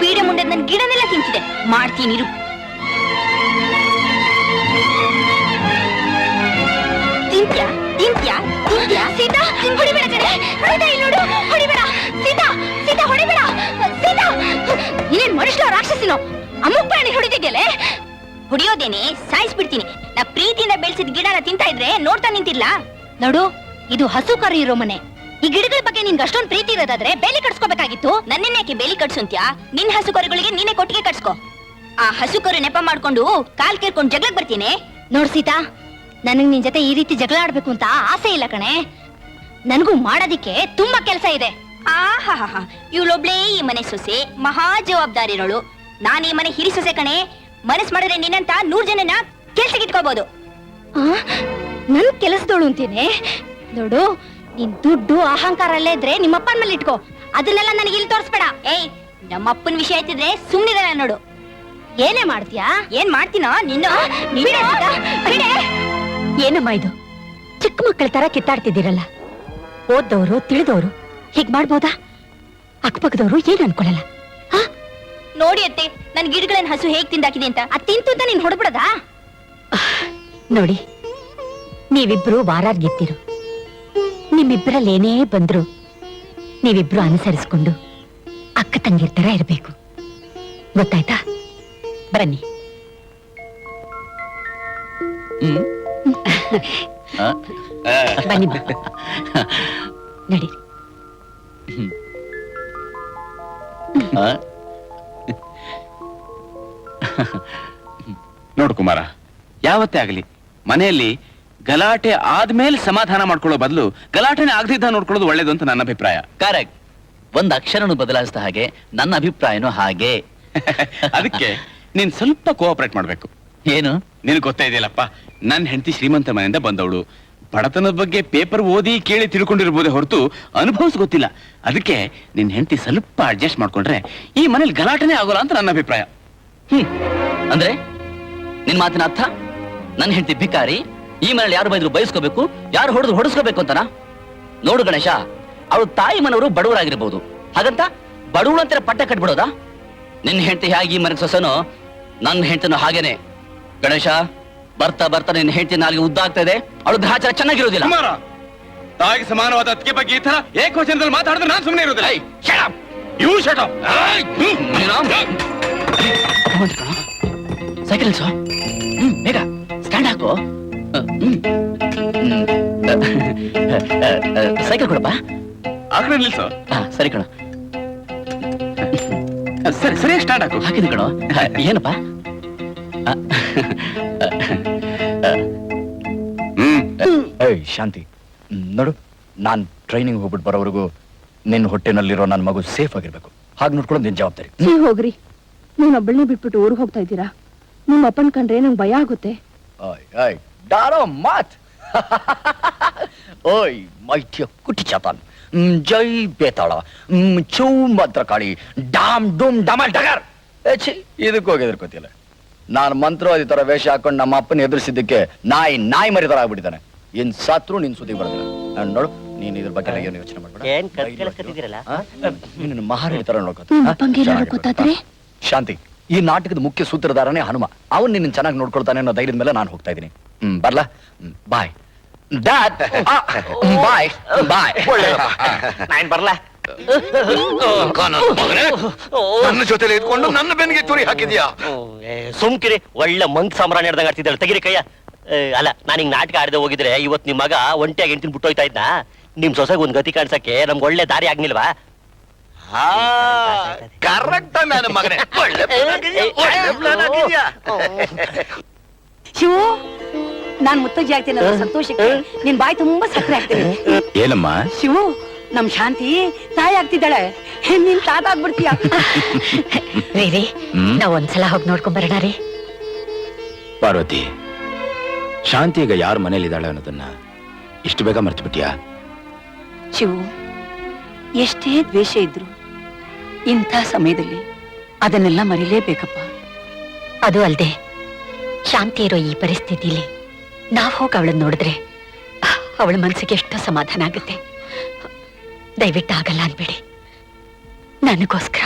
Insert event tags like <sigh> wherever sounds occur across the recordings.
ಪೀಡೆ ಮುಂಡೆ ನನ್ನ ಗಿಡನೆಲ್ಲ ತಿಂತಿದೆ. ಮಾಡ್ತೀನಿ, ಇರು. ತಿಂತ್ಯಾ? ತಿಂತ್ಯಾ? ತಿಂತ್ಯಾ? ಸೀತಾ? ಹೊಡಿಬೇಡ ಕಣೆ. ಸೀತಾ ಇಲ್ಲಿ ನೋಡು? ಹೊಡಿಬೇಡ. ಸೀತಾ? ಸೀತಾ, ಹೊಡಿಬೇಡ. ಸೀತಾ! ನೀನೇನ್ ಮನುಷ್ಯ ರಾಕ್ಷಸಿನೋ? ಅಮುಕ್ ಪ್ರಾಣಿ ಹೊಡಿತಿದ್ಯಲೇ ಹೊಡಿಯೋದೇನೆ, ಸಾಯಿಸ್ಬಿಡ್ತೀನಿ. ನಾ ಪ್ರೀತಿಯಿಂದ ಬೆಳೆಸಿದ ಗಿಡನ ತಿಂತಾ ಇದ್ರೆ ನೋಡ್ತಾ ನಿಂತಿಲ್ಲ ನೋಡು, ಇದು ಹಸು ಕರು ಇರೋ ಮನೆ. ಈ ಗಿಡಗಳ ಬಗ್ಗೆ ನಿನ್ಗೆ ಅಷ್ಟೊಂದು ಪ್ರೀತಿ ಇರೋದಾದ್ರೆ ಬೇಲಿ ಕಟ್ಸ್ಕೋಬೇಕಾಗಿತ್ತು. ನನ್ನೇನ್ಯಾಕೆ ಬೇಲಿ ಕಟ್ಸುಂತ್ಯಾ? ನಿನ್ ಹಸು ಕರುಗಳಿಗೆ ನೀನೇ ಕೊಟ್ಟಿಗೆ ಕಟ್ಸ್ಕೋ. ಆ ಹಸು ಕರು ನೆಪ ಮಾಡ್ಕೊಂಡು ಕಾಲ್ ಕೇರ್ಕೊಂಡು ಜಗಳಕ್ ಬರ್ತೀನಿ. ನೋಡ್ ಸೀತಾ, ನನಗ್ ನಿನ್ ಜೊತೆ ಈ ರೀತಿ ಜಗಳ ಆಡ್ಬೇಕು ಅಂತ ಆಸೆ ಇಲ್ಲ ಕಣೆ. ನನಗೂ ಮಾಡೋದಿಕ್ಕೆ ತುಂಬಾ ಕೆಲಸ ಇದೆ. ಆಹಾಹಾ ಇವಳೊಬ್ಳೇ ಈ ಮನೆ ಸೊಸೆ, ಮಹಾ ಜವಾಬ್ದಾರಿ ಇರೋಳು ನಾನ್ ಈ ಮನೆ ಹಿರಿ ಸೊಸೆ ಕಣೆ. ಮನಸ್ ಮಾಡಿದ್ರೆ ನಿನ್ನಂತ ನೂರ್ ಜನನ ಕೆಲ್ಸಕ್ಕೆ ಇಟ್ಕೋಬಹುದು ನನ್ ಕೆಲಸದೋಳು ಅಂತೀನಿ. ನೋಡು ನಿನ್ ದುಡ್ಡು ಅಹಂಕಾರ ಅಲ್ಲೇ ಇದ್ರೆ ನಿಮ್ಮಪ್ಪನ ಮೇಲೆ ಇಟ್ಕೋ. ಅದನ್ನೆಲ್ಲ ನನಗೆ ಇಲ್ಲಿ ತೋರಿಸ್ಬೇಡ. ಏಯ್ ನಮ್ಮಪ್ಪನ ವಿಷಯ ಆಯ್ತಿದ್ರೆ ಸುಮ್ನಿರಲ್ಲ ನೋಡು. ಏನೇ ಮಾಡ್ತೀಯಾ? ಏನ್ ಮಾಡ್ತೀನೋ? ನಿನ್ನ ಏನಮ್ಮ ಇದು? ಚಿಕ್ಕ ಮಕ್ಕಳ ತರ ಕಿತ್ತಾಡ್ತಿದ್ದೀರಲ್ಲ. ಓದ್ದವರು ತಿಳಿದವರು ಹೀಗ್ ಮಾಡ್ಬೋದಾ? ಅಕ್ಕಪಕ್ಕದವರು ಏನ್ ಅನ್ಕೊಳ್ಳಲ್ಲ ನೋಡಿ ಅತ್ತೆ ನನ್ ಗಿಡಗಳನ್ನ ಹಸು ಹೇಗ್ ತಿಂದಾಕಿದೆ ಅಂತ. ಅದ್ ತಿಂತು ಅಂತ ನೀನ್ ಹೊಡ್ಬಿಡದಾ ನೋಡಿ ನೀವಿಬ್ರು ವಾರಾರ್ಗಿತ್ತಿರು ನಿಮ್ಮಿಬ್ಬರಲ್ಲಿ ಏನೇ ಬಂದ್ರು. ನೀವಿಬ್ರು ಅನುಸರಿಸ್ಕೊಂಡು ಅಕ್ಕ ತಂಗಿರ್ ತರ ಇರ್ಬೇಕು. ಗೊತ್ತಾಯ್ತಾ? ಬನ್ನಿ. ಬನ್ನಿ ಬಾ. ನಡಿ. ನೋಡು ಕುಮಾರ ಯಾವತ್ತೇ ಆಗಲಿ ಮನೆಯಲ್ಲಿ ಗಲಾಟೆ ಆದ್ಮೇಲೆ ಸಮಾಧಾನ ಮಾಡ್ಕೊಳ್ಳೋ ಬದಲು ಗಲಾಟೆನೇ ಆಗದಿದ್ದ ನೋಡ್ಕೊಳ್ಳೋದು ಒಳ್ಳೇದು ಅಂತ ನನ್ನ ಅಭಿಪ್ರಾಯ. ಕರೆಕ್ಟ್. ಒಂದ್ ಅಕ್ಷರನು ಬದಲಾಯಿಸಿದ ಹಾಗೆ ನನ್ನ ಅಭಿಪ್ರಾಯನೂ ಹಾಗೆ. <laughs> ಅದಕ್ಕೆ ನೀನ್ ಸ್ವಲ್ಪ ಕೋಆಪರೇಟ್ ಮಾಡ್ಬೇಕು. ಏನು? ನಿನಗೆ ಗೊತ್ತಾ ಇದೆಯಲ್ಲಪ್ಪ ನನ್ನ ಹೆಂಡತಿ ಶ್ರೀಮಂತ ಮನೆಯಿಂದ ಬಂದವಳು. ಬಡತನದ ಬಗ್ಗೆ ಪೇಪರ್ ಓದಿ ಕೇಳಿ ತಿಳ್ಕೊಂಡಿರ್ಬೋದೇ ಹೊರತು ಅನುಭವಿಸ್ ಗೊತ್ತಿಲ್ಲ. ಅದಕ್ಕೆ ನಿನ್ ಹೆಂಡತಿ ಸ್ವಲ್ಪ ಅಡ್ಜಸ್ಟ್ ಮಾಡ್ಕೊಂಡ್ರೆ ಈ ಮನೇಲಿ ಗಲಾಟೆನೇ ಆಗೋಲ್ಲ ಅಂತ ನನ್ನ ಅಭಿಪ್ರಾಯ. ಹ್ಮ್. ಅಂದ್ರೆ? ನಿನ್ ಮಾತಿನ ಅರ್ಥ? ನನ್ನ ಹೆಂಡತಿ ಭಿಕಾರಿ? ಈ ಮನೇಲಿ ಯಾರು ಬೈದ್ರು ಬಯಸ್ಕೋಬೇಕು ಯಾರು ಹೊಡೆದ್ರು ಹೊಡಿಸ್ಕೋಬೇಕು ಅಂತನಾ ನೋಡು ಗಣೇಶ ಅವಳು ತಾಯಿ ಮನವರು ಬಡವರಾಗಿರ್ಬೋದು ಹಾಗಂತ ಬಡವಳು ಅಂತಿರ ಪಟ್ಟೆ ಕಟ್ಬಿಡೋದಾ ನಿನ್ನ ಹೆಂಡತಿ ಹೇಗೆ ಈ ಮನೆಗೆ ಸೊಸನೋ ನನ್ನ ಹೆಂಡತಿನೂ ಹಾಗೇನೆ ಗಣೇಶ ಬರ್ತಾ ಬರ್ತಾ ನಿನ್ನ ಹೆಂಡತಿ ನಾಲ್ಗೆ ಉದ್ದಾಗ್ತಾ ಇದೆ ಅವಳು ಗ್ರಹಚಾರ ಚೆನ್ನಾಗಿರೋದಿಲ್ಲ ಕುಮಾರ ತಾಯಿಗೆ ಸಮಾನವಾದ ಅದಕ್ಕೆ ಬಗ್ಗೆ ಈ ತರ ಏಕವಚನದಲ್ಲಿ ಮಾತಾಡಿದ್ರೆ ನಾನು ಸುಮ್ಮನೆ ಇರೋದಿಲ್ಲ ಏಯ್, shut up. ಯು ಶಟ್ ನೀನು? ಸೈಕಲ್ ಬೇಗ ಸ್ಟ್ಯಾಂಡ್ ಹಾಕು. ಸೈಕಲ್ ಕೊಡಪ್ಪ? ಆ ಕಡೆ ನಿಲ್ಸು. ಹಾ, ಸರಿ ಕಣ. ಸರಿ ಸರಿ ಸ್ಟಾರ್ಟ್ ಹಾಕು. ಹಾಕಿದ ಕಣ. ಏನಪ್ಪ? ಆ, ಹ್ಮ್. ಏಯ್ ಶಾಂತಿ. ಹ್ಮ್, ನೋಡು ನಾನ್ ಟ್ರೈನಿಂಗ್ ಹೋಗ್ಬಿಟ್ಟು ಬರೋವರೆಗೂ ನಿನ್ನ ಹೊಟ್ಟೆನಲ್ಲಿರೋ ನನ್ನ ಮಗು ಸೇಫ್ ಆಗಿರ್ಬೇಕು. ಹಾಗೆ ನೋಡ್ಕೊಳ್ಳೋದು ನಿನ್ ಜವಾಬ್ದಾರಿ. ನೀವ್ ಹೋಗ್ರಿ. ನೀನ್ ಒಬ್ಬಳನ್ನೇ ಬಿಟ್ಬಿಟ್ಟು ಊರಿಗೆ ಹೋಗ್ತಾ ಇದ್ದೀರಾ? ನಿಮ್ಮ ಅಪ್ಪನ್ ಕಂಡ್ರೆ ನಂಗೆ ಭಯ ಆಗುತ್ತೆ. ಆಯ್ ಓಯ್ ಡಾರೋ ಮಾತ್ ಓಯ್ ಮೈಟಿಯ ಕುಟಿ ಚತಾನ್. ಹ್ಮ್, ಜೈ ಬೇತಾಳ. ಹ್ಮ್, ಚೌ ಮಂತ್ರಕಾಳಿ ಡಾಮ್ ಡೂಮ್ ಡಮ ಡಗರ್. ಏ, ಛೀ ಇದಕ್ಕೆ ಹೋಗಿ ಎದುರ್ಕೋತಿಲ್ಲ ನಾನು ಮಂತ್ರವಾದಿ ತರ ವೇಷ ಹಾಕೊಂಡು ನಮ್ಮ ಅಪ್ಪನ ಎದುರಿಸಿದ್ದಕ್ಕೆ ನಾಯಿ ನಾಯಿ ಮರಿ ತರ ಆಗ್ಬಿಟ್ಟಿದ್ದಾನೆ ಇನ್ ಸತ್ರು ನಿನ್ ಸುದ್ದಿ ಬರೋದಿಲ್ಲ. ನಾನು ನೋಡು ನೀನ್ ಇದ್ರ ಬಗ್ಗೆ ಏನು ಯೋಚನೆ ಮಾಡ್ಬೇಡ. ಏನ್ ಮಹಾರಾಣಿ ತರ ನೋಡ್ಕೋತ? ಶಾಂತಿ. ಈ ನಾಟಕದ ಮುಖ್ಯ ಸೂತ್ರಧಾರನೇ ಹನುಮ. ಅವನ್ ನಿನ್ನ ಚೆನ್ನಾಗಿ ನೋಡ್ಕೊಳ್ತಾನೆ ಅನ್ನೋ ಧೈರ್ಯದ ಮೇಲೆ ನಾನು ಹೋಗ್ತಾ ಇದ್ದೀನಿ. ಹ್ಮ್ ಬರ್ಲಾ? ಬಾಯ್. ಡ್ಯಾಡ್ ಬಾಯ್ ಬಾಯ್. ನಾನ್ ಬರ್ಲಾ? ನನ್ನ ಜೊತೆಲಿ ಇದ್ಕೊಂಡು ನನ್ನ ಬೆನ್ನಿಗೆ ಚೂರಿ ಹಾಕಿದ್ಯಾ? ಸುಮ್ಕಿರಿ. ಒಳ್ಳೆ ಮಂಕ್ ಸಾಮ್ರಾಣಿ ಹಿಡ್ದಂಗ್ ಆಡ್ತಿದ್ದಾಳೆ. ತೆಗಿರಿ ಕೈಯ. ಅಲ್ಲ ನಾನು ಹಿಂಗ್ ನಾಟಕ ಆಡದೆ ಹೋಗಿದ್ರೆ ಇವತ್ ನಿಮ್ ಮಗ ಒಂಟಿಯಾಗಿ ಹೆಂಡ್ತಿನ ಬಿಟ್ಟೋಯ್ತಾ ಇದ್ನ? ಇದ್ದ ನಿಮ್ ಸೊಸೆಗೆ ಒಂದ್ ಗತಿ ಕಾಣ್ಸಕ್ಕೆ ನಮ್ಗೆ ಒಳ್ಳೆ ದಾರಿ ಆಗ್ನಿಲ್ವಾ ಕರೆಕ್ಟ್ ನನ್ನ ಮಗನೇ. ಒಳ್ಳೆ plan ಆಗಿದ್ಯಾ, ಒಳ್ಳೆ plan ಹಾಕಿದ್ಯಾ. ಶಿವು ನಾನ್ ಮುತ್ತಜ್ಜಿ ಆಗ್ತೀನಿ ಅನ್ನೋ ಸಂತೋಷಕ್ಕೆ ನಿನ್ ಬಾಯಿ ತುಂಬಾ ಸಕ್ಕರೆ ಆಗ್ತೀನಿ. ಏನಮ್ಮ? ಶಿವು ನಮ್ ಶಾಂತಿ ತಾಯಿ ಆಗ್ತಿದ್ದಾಳೆ. ನಿನ್ ತಾತ ಆಗ್ಬಿಡ್ತೀಯ? ರೀ ರೀ ಹ್ಮ್? ನಾವ್ ಒಂದ್ಸಲ ಹೋಗಿ ನೋಡ್ಕೊಂಡ್ ಬರೋಣ ರೀ. ಪಾರ್ವತಿ ಶಾಂತಿ ಈಗ ಯಾರ ಮನೇಲಿದ್ದಾಳೆ ಅನ್ನೋದನ್ನ ಇಷ್ಟು ಬೇಗ ಮರ್ತು ಬಿಟ್ಟಿಯಾ ಶಿವು ಎಷ್ಟೇ ದ್ವೇಷ ಇದ್ರು ಇಂಥ ಸಮಯದಲ್ಲಿ ಅದನ್ನೆಲ್ಲ ಮರಿಲೇಬೇಕಪ್ಪ. ಅದು ಅಲ್ಲದೆ ಶಾಂತಿ ಇರೋ ಈ ಪರಿಸ್ಥಿತಿಲಿ ನಾವು ಹೋಗಿ ಅವಳನ್ನ ನೋಡಿದ್ರೆ ಅವಳ ಮನಸ್ಸಿಗೆ ಎಷ್ಟೋ ಸಮಾಧಾನ ಆಗುತ್ತೆ. ದಯವಿಟ್ಟು ಆಗಲ್ಲ ಅನ್ಬೇಡಿ ನನಗೋಸ್ಕರ.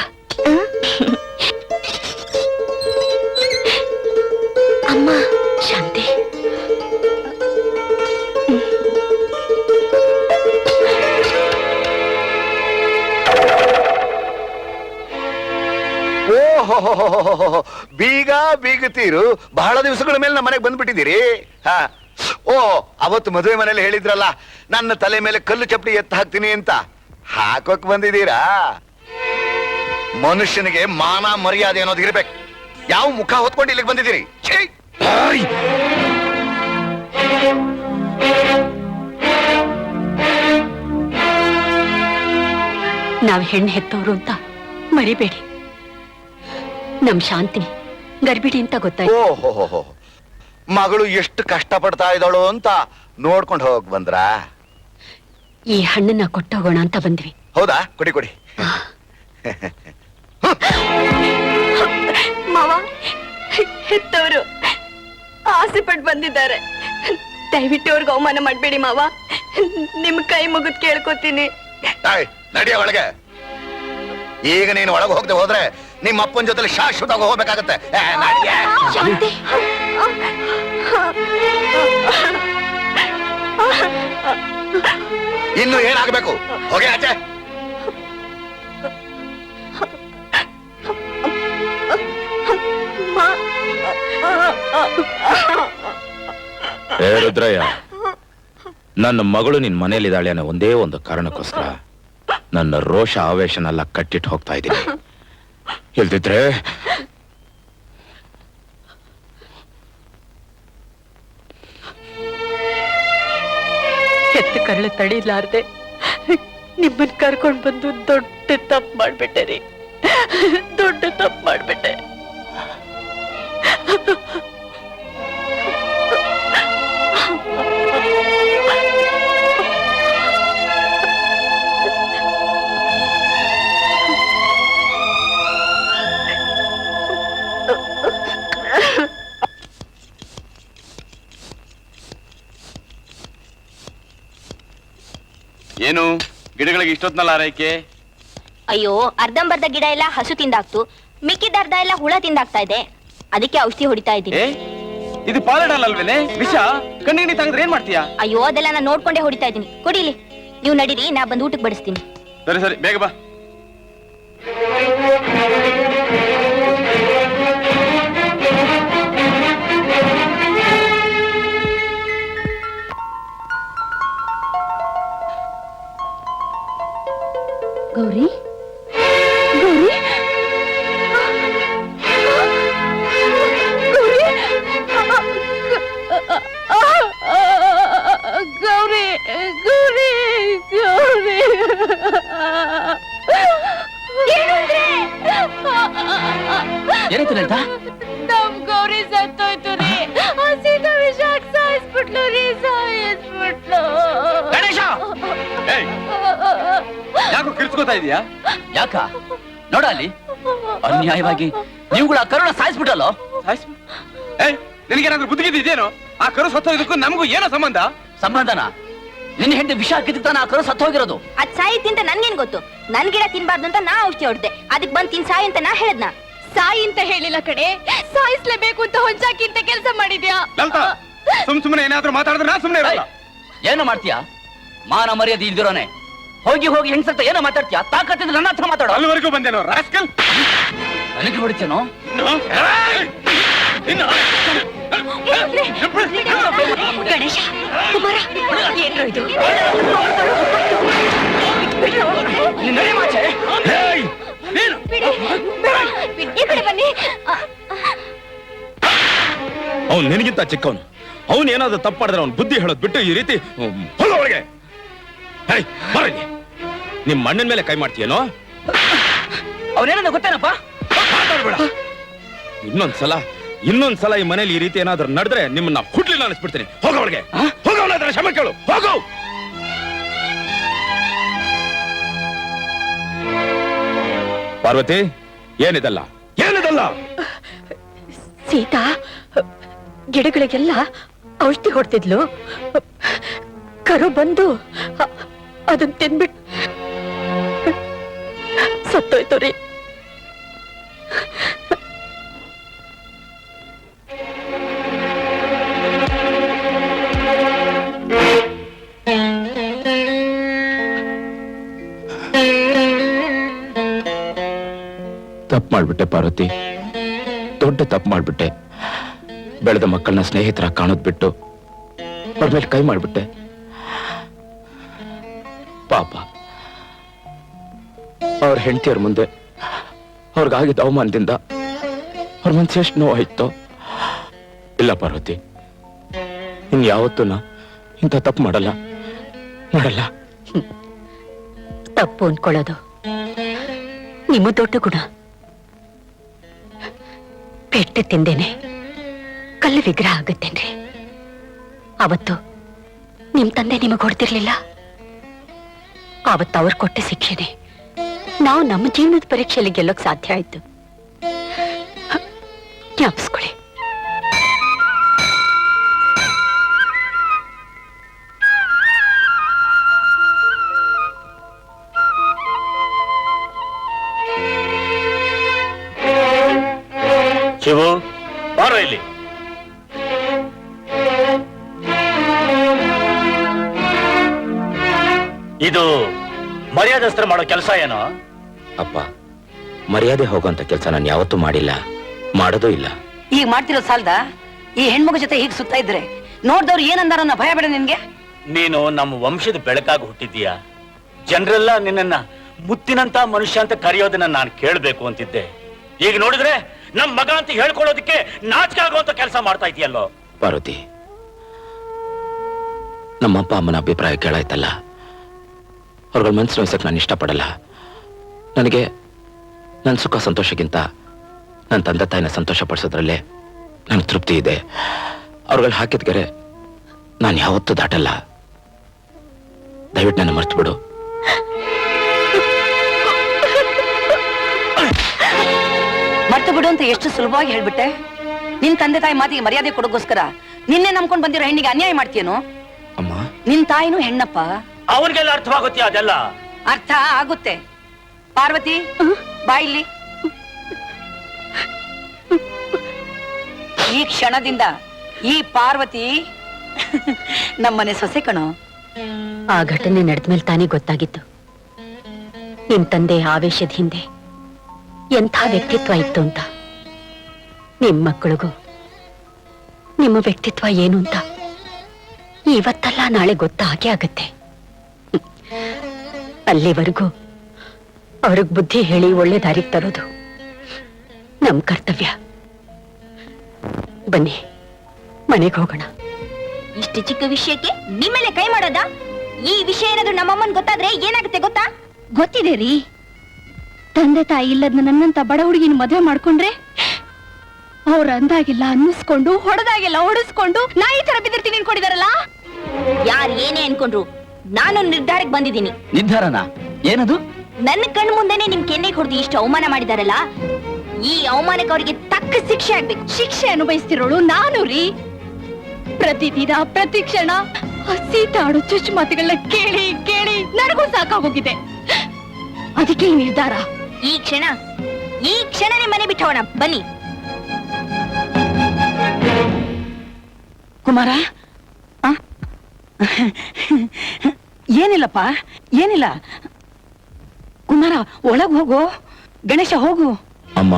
ಓಹೋ ಬೀಗ ಬೀಗುತ್ತೀರು. ಬಹಳ ದಿವಸಗಳ ಮೇಲೆ ನಮ್ಮ ಮನೆಗೆ ಬಂದ್ಬಿಟ್ಟಿದ್ದೀರಿ. ಹಾ. ಓ ಅವತ್ತು ಮದುವೆ ಮನೇಲಿ ಹೇಳಿದ್ರಲ್ಲ ನನ್ನ ತಲೆ ಮೇಲೆ ಕಲ್ಲು ಚಪ್ಪಡಿ ಎತ್ತ ಹಾಕ್ತೀನಿ ಅಂತ. ಹಾಕೋಕ್ ಬಂದಿದ್ದೀರಾ? ಮನುಷ್ಯನಿಗೆ ಮಾನ ಮರ್ಯಾದೆ ಅನ್ನೋದು ಇರ್ಬೇಕು ಯಾವ ಮುಖ ಹೊತ್ಕೊಂಡು ಇಲ್ಲಿಗೆ ಬಂದಿದ್ದೀರಿ? ಛೀ! ನಾವ್ ಹೆಣ್ಣು ಹೆತ್ತವರು ಅಂತ ಮರಿಬೇಡಿ. ನಮ್ ಶಾಂತಿ ಗರ್ಭಿಣಿ ಅಂತ ಗೊತ್ತಾಯ್ತು. ಓಹೋ ಮಗಳು ಎಷ್ಟು ಕಷ್ಟ ಪಡ್ತಾ ಇದ್ದಾಳು ಅಂತ ನೋಡ್ಕೊಂಡು ಹೋಗ್ ಬಂದ್ರ? ಈ ಹಣ್ಣನ್ನ ಕೊಟ್ಟೋಗೋಣ ಅಂತ ಬಂದ್ವಿ. ಹೌದಾ? ಕೊಡಿ ಕೊಡಿ. ಮಾವ ಹೆತ್ತವರು ಆಸೆ ಪಟ್ಟು ಬಂದಿದ್ದಾರೆ. ದಯವಿಟ್ಟು ಅವ್ರಿಗೆ ಅವಮಾನ ಮಾಡ್ಬೇಡಿ ಮಾವ. ನಿಮ್ ಕೈ ಮುಗಿದ್ ಕೇಳ್ಕೊತೀನಿ. ಏಯ್, ನಡಿಯ ಒಳಗೆ. ಈಗ ನೀನು ಒಳಗೆ ಹೋಗದೆ ಹೋದ್ರೆ ನಿಮ್ಮ ಅಪ್ಪನ ಜೊತೆ ಶಾಶ್ವತವಾಗಿ ಹೋಗ್ಬೇಕಾಗತ್ತೆ. ಶಾಂತಿ ಇನ್ನು ಏನಾಗಬೇಕು? ಹೋಗಿ ಆಚೆ. ರುದ್ರಯ್ಯ ನನ್ನ ಮಗಳು ನಿನ್ ಮನೇಲಿದ್ದಾಳೆ ಅನ್ನೋ ಒಂದೇ ಒಂದು ಕಾರಣಕ್ಕೋಸ್ಕರ ನನ್ನ ರೋಷ ಆವೇಶನೆಲ್ಲ ಕಟ್ಟಿಟ್ಟು ಹೋಗ್ತಾ ಇದ್ದೀನಿ. ಇಲ್ದಿದ್ರೆ ಹೆತ್ತ ಕರಳು ತಡಿಲಾರ್ದೆ ನಿಮ್ಮನ್ ಕರ್ಕೊಂಡ್ ಬಂದು ದೊಡ್ಡ ತಪ್ಪು ಮಾಡ್ಬಿಟ್ಟೆ ರೀ. ದೊಡ್ಡ ತಪ್ಪು ಮಾಡ್ಬಿಟ್ಟೆ. ಏನು? ಗಿಡಗಳಿಗೆ ಇಷ್ಟೊತ್ತಲ್ಲ ಆರೈಕೆ? ಅಯ್ಯೋ ಅರ್ಧಂಬರ್ಧ ಗಿಡ ಎಲ್ಲ ಹಸು ತಿಂದಾಕ್ತು ಮಿಕ್ಕಿದ ಅರ್ಧ ಎಲ್ಲ ಹುಳ ತಿಂದಾಗ್ತಾ ಇದೆ. ಅದಕ್ಕೆ ಔಷಧಿ ಹೊಡಿತಾ ಇದ್ದೀನಿ. ಏ ಇದು ಪಾಲಡಲ್ ಅಲ್ವೇನೆ ವಿಷ? ಕಣ್ಣಿಗೆ ತೆಗೆದ್ರೆ ಏನ್ ಮಾಡ್ತೀಯಾ? ಅಯ್ಯೋ ಅದೆಲ್ಲ ನಾನು ನೋಡ್ಕೊಂಡೇ ಹೊಡಿತಾ ಇದ್ದೀನಿ. ಕುಡಿಲಿ ನೀವು ನಡೀರಿ ನಾ ಬಂದು ಊಟಕ್ಕೆ ಬಡಿಸ್ತೀನಿ. ಸರಿ ಸರಿ ಬೇಗ ಬಾ. 高瑞。ಕಿರ್ಚ್ಕೋತಾ ಇದೀಯಾ? ಯಾಕ? ನೋಡ ಅಲ್ಲಿ. ಅನ್ಯಾಯವಾಗಿ ನೀವುಗಳ ಕರುಣ ಸಾಯಿಸ್ಬಿಟ್ಟಲ್ಲೋ ಏ ನಿನಗೇನಾದ್ರೂ ಬುದ್ಧಿಗಿದ್ದು ಇದೇನು? ಆ ಕರು ಸತ್ತೋದಕ್ಕೂ ನಮಗೂ ಏನೋ ಸಂಬಂಧ? ಸಂಬಂಧನ? ನಿನ್ನ ಹೆಂಡತಿ ವಿಷ ಹಾಕಿದ್ದಾನ ಆ ಕರು ಸತ್ತೋಗಿರೋದು ಅದ್ ಸಾಯಿತಿ ಅಂತ ನನ್ಗೇನ್ ಗೊತ್ತು? ನನ್ ಗಿಡ ತಿನ್ಬಾರ್ದು ಅಂತ ನಾ ಔಷಧಿ ಹೊಡ್ದೆ. ಅದಕ್ ಬಂದ್ ತಿನ್ ಸಾಯಿ ಅಂತ ನಾ ಹೇಳದ್ನ. ಸಾಯಿ ಅಂತ ಹೇಳಿಲ್ಲ ಕಡೆ ಸಾಯಿಸ್ಲೇಬೇಕು ಅಂತ ಹೊಂಚಾಕಿ ಅಂತ ಕೆಲಸ ಮಾಡಿದ್ಯಾ? ಲಲಿತಾ ಸುಮ್ ಸುಮ್ಮನೆ ಏನಾದ್ರೂ ಮಾತಾಡಿದ್ರೆ ನಾ ಸುಮ್ಮನೆ ಇರಲ್ಲ. ಏಯ್, ಏನು ಮಾಡ್ತೀಯಾ? ಮಾನ ಮರ್ಯಾದೆ ಇಲ್ದಿರೋನೆ. ಹೋಗಿ ಹೋಗಿ ಹೆಂಗ್ಸತ್ತ ಏನೋ ಮಾತಾಡ್ತೀಯ? ತಾಕತ್ತಿದ್ರೆ ನನ್ನ ಹತ್ರ ಮಾತಾಡೋ. ಅಲ್ಲಿವರೆಗೂ ಬಂದೇನೋ ರಾಸ್ಕಲ್? ನನಗೆ ಹೊಡಿತೇನೋ ಗಣೇಶ ಕುಮಾರ ಏನ್ರೋ ಇದು? ನೀನ್ ನಡಿ ಮಾಚೆ. ಈ ಕಡೆ ಬನ್ನಿ. ಅವ್ನು ನಿನಗಿಂತ ಚಿಕ್ಕವನು. ಅವನು ಏನಾದ್ರೂ ತಪ್ಪು ಮಾಡಿದ್ರೆ ಅವ್ನು ಬುದ್ಧಿ ಹೇಳೋದ್ ಬಿಟ್ಟು ಈ ರೀತಿ ಹೊಲ ಒಳಗೆ. ಹೇಯ್, ಬರ ಇಲ್ಲಿ. ನಿಮ್ ಮಣ್ಣಿನ ಮೇಲೆ ಕೈ ಮಾಡ್ತೀಯೇನೋ? ಅವ್ನೇನಂದ ಗೊತ್ತೇನಪ್ಪ? ಇನ್ನೊಂದ್ಸಲ ಇನ್ನೊಂದ್ಸಲ ಈ ಮನೇಲಿ ಈ ರೀತಿ ಏನಾದ್ರು ನಡೆದ್ರೆ ನಿಮ್ಮನ್ನ ಹುಡ್ಲಿಲ್ಲ ಅನಿಸ್ಬಿಡ್ತೀನಿ. ಹೋಗೋ ಅವಳಿಗೆ. ಹೋಗೋ ಕ್ಷಮೆ ಕೇಳು. ಹೋಗು. ಪಾರ್ವತಿ ಏನಿದಲ್ಲ? ಏನಿದಲ್ಲ? ಸೀತಾ ಗಿಡಗಳಿಗೆಲ್ಲ ಔಷಧಿ ಹೊಡ್ತಿದ್ಲು ಕರು ಬಂದು ಅದನ್ನ ಅದನ್ ತಿನ್ಬಿಟ್ ಸತ್ತೋಯ್ತು ರೀ ತಪ್ಪು ಮಾಡ್ಬಿಟ್ಟೆ ಪಾರ್ವತಿ. ದೊಡ್ಡ ತಪ್ಪು ಮಾಡ್ಬಿಟ್ಟೆ. ಬೆಳೆದ ಮಕ್ಕಳನ್ನ ಸ್ನೇಹಿತರ ಕಾಣೋದ್ ಬಿಟ್ಟು, ಅವ್ರ ಮೇಲೆ ಕೈ ಮಾಡ್ಬಿಟ್ಟೆ. ಪಾಪ. ಅವ್ರ ಹೆಂಡತಿಯರ ಮುಂದೆ ಅವ್ರಿಗಾಗಿದ್ದ ಅವಮಾನದಿಂದ ಅವ್ರ ಮನ್ಸು ಎಷ್ಟು ನೋವಾಯ್ತೋ. ಇಲ್ಲ ಪಾರ್ವತಿ, ಇನ್ ಯಾವತ್ತೂ ನಾ ಇಂಥ ತಪ್ಪು ಮಾಡಲ್ಲ. ಮಾಡಲ್ಲ. ತಪ್ಪು ಅನ್ಕೊಳ್ಳೋದು. ನಿಮ್ಮ ದೊಡ್ಡ ಗುಣ. ಪೆಟ್ಟು ತಿಂದೇನೆ, ಕಲ್ಲು ವಿಗ್ರಹ ಆಗುತ್ತೇನ್ರಿ. ಅವತ್ತು ನಿಮ್ ತಂದೆ ನಿಮಗೆ ಹೊಡ್ತಿರ್ಲಿಲ್ಲ. ಅವತ್ತು ಅವ್ರು ಕೊಟ್ಟ ಶಿಕ್ಷೆನೆ. ನಾವು ನಮ್ಮ ಜೀವನದ ಪರೀಕ್ಷೆಯಲ್ಲಿ ಗೆಲ್ಲೋಕ್ ಸಾಧ್ಯ ಆಯ್ತು. ಜ್ಞಾಪಿಸ್ಕೊಳ್ಳಿ. ಶಿವು ಇಲ್ಲಿ. ಇದು ಮರ್ಯಾದಸ್ತ್ರ ಮಾಡೋ ಕೆಲಸ ಏನೋ? ಅಪ್ಪ ಮರ್ಯಾದೆ ಹೋಗುವಂತ ಕೆಲಸ ನಾನು ಯಾವತ್ತೂ ಮಾಡಿಲ್ಲ. ಮಾಡೋದೂ ಇಲ್ಲ. ಈಗ ಮಾಡ್ತಿರೋ ಸಾಲ್ದ? ಈ ಹೆಣ್ಮಗು ಜೊತೆ ಹೀಗೆ ಸುತ್ತಾ ಇದ್ರೆ ನೋಡ್ದವ್ರು ಏನಂದಾರ ಅನ್ನೋ ಭಯ ಬೇಡ ನಿನ್ಗೆ? ನೀನು ನಮ್ಮ ವಂಶದ ಬೆಳಕಾಗಿ ಹುಟ್ಟಿದ್ದೀಯ? ಜನರೆಲ್ಲ ನಿನ್ನನ್ನ ಮುತ್ತಿನಂತ ಮನುಷ್ಯ ಅಂತ ಕರೆಯೋದನ್ನ ನಾನು ಕೇಳಬೇಕು ಅಂತಿದ್ದೆ. ಈಗ ನೋಡಿದ್ರೆ ನಮ್ ಮಗ ಅಂತ ಹೇಳ್ಕೊಳ್ಳೋದಕ್ಕೆ ನಾಚಿಕೆ ಆಗುವಂತ ಕೆಲಸ ಮಾಡ್ತಾ ಇದೆಯಲ್ಲೋ? ಪಾರ್ವತಿ ನಮ್ಮಪ್ಪ ಅಮ್ಮನ ಅಭಿಪ್ರಾಯ ಕೇಳಾಯ್ತಲ್ಲ. ಅವ್ರಗಳ ಮನಸ್ಸಿನ ನೋಯ್ಸಕ್ ನಾನು ಇಷ್ಟಪಡಲ್ಲ. ನನಗೆ ನನ್ನ ಸುಖ ಸಂತೋಷಕ್ಕಿಂತ ನನ್ನ ತಂದೆ ತಾಯಿನ ಸಂತೋಷ ಪಡಿಸೋದ್ರಲ್ಲೇ ನನಗೆ ತೃಪ್ತಿ ಇದೆ. ಅವ್ರುಗಳು ಹಾಕಿದ ಗೆರೆ ನಾನು ಯಾವತ್ತೂ ದಾಟಲ್ಲ. ದಯವಿಟ್ಟು ನನ್ನ ಮರ್ತು ಬಿಡು ಮರ್ತು ಬಿಡು ಅಂತ ಎಷ್ಟು ಸುಲಭವಾಗಿ ಹೇಳ್ಬಿಟ್ಟೆ? ನಿನ್ ತಂದೆ ತಾಯಿ ಮಾತಿಗೆ ಮರ್ಯಾದೆ ಕೊಡೋಗೋಸ್ಕರ ನಿನ್ನೆ ನಂಬ್ಕೊಂಡು ಬಂದಿರೋ ಹೆಣ್ಣಿಗೆ ಅನ್ಯಾಯ ಮಾಡ್ತೀಯೇನು? ಅಮ್ಮ? ನಿನ್ ತಾಯಿನೂ ಹೆಣ್ಣಪ್ಪ? ಅವ್ರಿಗೆಲ್ಲ ಅರ್ಥವಾಗುತ್ತೆ ಅದೆಲ್ಲ. ಅರ್ಥ ಆಗುತ್ತೆ. ಪಾರ್ವತಿ ಬಾ ಇಲ್ಲಿ. ಈ ಕ್ಷಣದಿಂದ ಈ ಪಾರ್ವತಿ ನಮ್ಮನೆ ಸೊಸೆ ಕಣೋ. ಆ ಘಟನೆ ನಡೆದ್ಮೇಲೆ ತಾನೇ ಗೊತ್ತಾಗಿತ್ತು. ನಿಮ್ ತಂದೆ ಆವೇಶದ ಹಿಂದೆ ಎಂಥ ವ್ಯಕ್ತಿತ್ವ ಇತ್ತು ಅಂತ. ನಿಮ್ ಮಕ್ಕಳಿಗೂ ನಿಮ್ಮ ವ್ಯಕ್ತಿತ್ವ ಏನು ಅಂತ ಇವತ್ತಲ್ಲ ನಾಳೆ ಗೊತ್ತಾಗೇ ಆಗತ್ತೆ. ಅಲ್ಲಿವರೆಗೂ ಅವ್ರಿಗೆ ಬುದ್ಧಿ ಹೇಳಿ ಒಳ್ಳೆ ದಾರಿಗೆ ತರೋದು. ನಮ್ ಕರ್ತವ್ಯ. ಬನ್ನಿ ಮನೆಗೆ ಹೋಗೋಣ. ಇಷ್ಟು ಚಿಕ್ಕ ವಿಷಯಕ್ಕೆ ನಿಮ್ಮೇಲೆ ಕೈ ಮಾಡೋದ? ಈ ವಿಷಯ ಏನಾದ್ರೂ ನಮ್ಮಮ್ಮನ್ ಗೊತ್ತಾದ್ರೆ ಏನಾಗುತ್ತೆ ಗೊತ್ತಾ? ಗೊತ್ತಿದೆ ರೀ. ತಂದೆ ತಾಯಿ ಇಲ್ಲದ್ನ ನನ್ನಂತ ಬಡ ಹುಡುಗಿನ ಮದುವೆ ಮಾಡ್ಕೊಂಡ್ರೆ ಅವ್ರ ಅಂದಾಗಿಲ್ಲ ಅನ್ನಿಸ್ಕೊಂಡು ಹೊಡೆದಾಗಿಲ್ಲ ಹೊಡಿಸ್ಕೊಂಡು ನಾ ಈ ತರ ಬಿದ್ದಿರ್ತೀನಿ ಅನ್ಕೊಂಡಿದಾರಲ್ಲ? ಯಾರ್ ಏನೇ ಅನ್ಕೊಂಡ್ರು ನಾನು ನಿರ್ಧಾರಕ್ಕೆ ಬಂದಿದ್ದೀನಿ. ನಿರ್ಧಾರನಾ? ಏನದು? ನನ್ನ ಕಣ್ಣು ಮುಂದೆನೆ ನಿಮ್ ಕೆನ್ನೆ ಹೊಡೆದು ಇಷ್ಟು ಅವಮಾನ ಮಾಡಿದಾರಲ್ಲ, ಈ ಅವಮಾನಕ್ಕೆ ಅವರಿಗೆ ತಕ್ಕ ಶಿಕ್ಷೆ ಆಗ್ಬೇಕು. ಶಿಕ್ಷೆ ಅನುಭವಿಸ್ತಿರೋಳು ನಾನು ರೀ. ಪ್ರತಿದಿನ ಪ್ರತಿ ಕ್ಷಣ ಹಸಿ ತಾಡು ಆಡೋ ಚುಚ್ಚು ಮಾತುಗಳನ್ನ ಕೇಳಿ ಕೇಳಿ ನನಗೂ ಸಾಕಾಗೋಗಿದೆ. ಅದಕ್ಕೆ ಈ ನಿರ್ಧಾರ? ಈ ಕ್ಷಣ, ಈ ಕ್ಷಣನೇ ಮನೆ ಬಿಟ್ಟವಣ. ಬನ್ನಿ. ಕುಮಾರ? ಏನಿಲ್ಲಪ್ಪ, ಏನಿಲ್ಲ. ಕುಮಾರ ಒಳಗ್ ಹೋಗು. ಗಣೇಶ ಹೋಗು. ಅಮ್ಮ.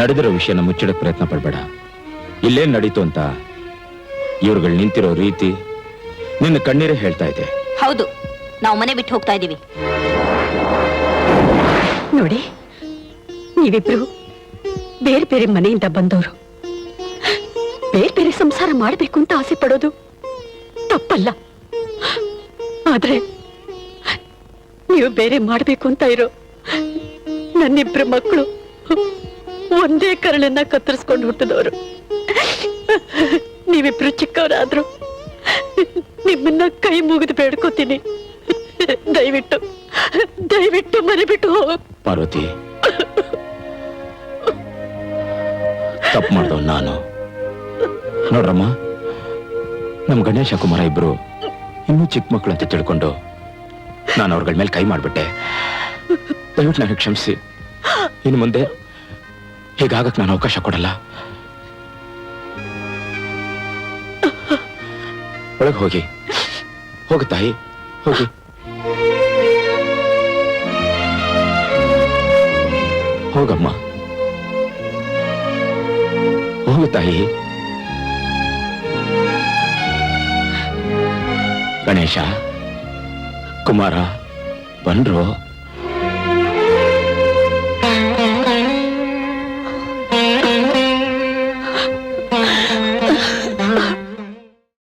ನಡೆದಿರೋ ವಿಷಯನ ಮುಚ್ಚಿಡಕ್ ಪ್ರಯತ್ನ ಪಡಬೇಡ. ಇಲ್ಲೇನ್ ನಡೀತು ಅಂತ ಇವ್ರುಗಳು ನಿಂತಿರೋ ರೀತಿ ನಿನ್ನ ಕಣ್ಣೀರೇ ಹೇಳ್ತಾ ಇದೆ. ಹೌದು ನಾವು ಮನೆ ಬಿಟ್ಟು ಹೋಗ್ತಾ ಇದೀವಿ ನೋಡಿ ನೀವಿಬ್ರು ಬೇರೆ ಬೇರೆ ಮನೆಯಿಂದ ಬಂದವರು. ಬೇರೆ ಬೇರೆ ಸಂಸಾರ ಮಾಡಬೇಕು ಅಂತ ಆಸೆ ಪಡೋದು ತಪ್ಪಲ್ಲ. ಆದ್ರೆ ನೀವು ಬೇರೆ ಮಾಡಬೇಕು ಅಂತ ಇರೋ ನನ್ನಿಬ್ರು ಮಕ್ಕಳು ಒಂದೇ ಕರಳನ್ನ ಕತ್ತರಿಸ್ಕೊಂಡು ಹುಟ್ಟಿದವರು. ನೀವಿಬ್ರು ಚಿಕ್ಕವರಾದ್ರು ನಿಮ್ಮನ್ನ ಕೈ ಮುಗಿದು ಬೇಡ್ಕೋತೀನಿ. ದಯವಿಟ್ಟು ದಯವಿಟ್ಟು ಮರಿಬಿಟ್ಟು ಪಾರ್ವತಿ ತಪ್ಪು ಮಾಡ್ದವ್ ನಾನು. ನೋಡ್ರಮ್ಮ ನಮ್ಮ ಗಣೇಶ ಕುಮಾರ ಇಬ್ರು ಇನ್ನೂ ಚಿಕ್ಕ ಮಕ್ಕಳು ಅಂತ ತಿಳ್ಕೊಂಡು ನಾನು ಅವ್ರಗಳ ಮೇಲೆ ಕೈ ಮಾಡಿಬಿಟ್ಟೆ. ದಯವಿಟ್ಟು ನನಗೆ ಕ್ಷಮಿಸಿ. ಇನ್ನು ಮುಂದೆ ಹೀಗಾಗಕ್ಕೆ ನಾನು ಅವಕಾಶ ಕೊಡಲ್ಲ. ಒಳಗೆ ಹೋಗಿ. ಹೋಗು ತಾಯಿ, ಹೋಗಿ. ಹೋಗಮ್ಮ. ಹೋಗು ತಾಯಿ. ಗಣೇಶ ಕುಮಾರ ಬನ್ರು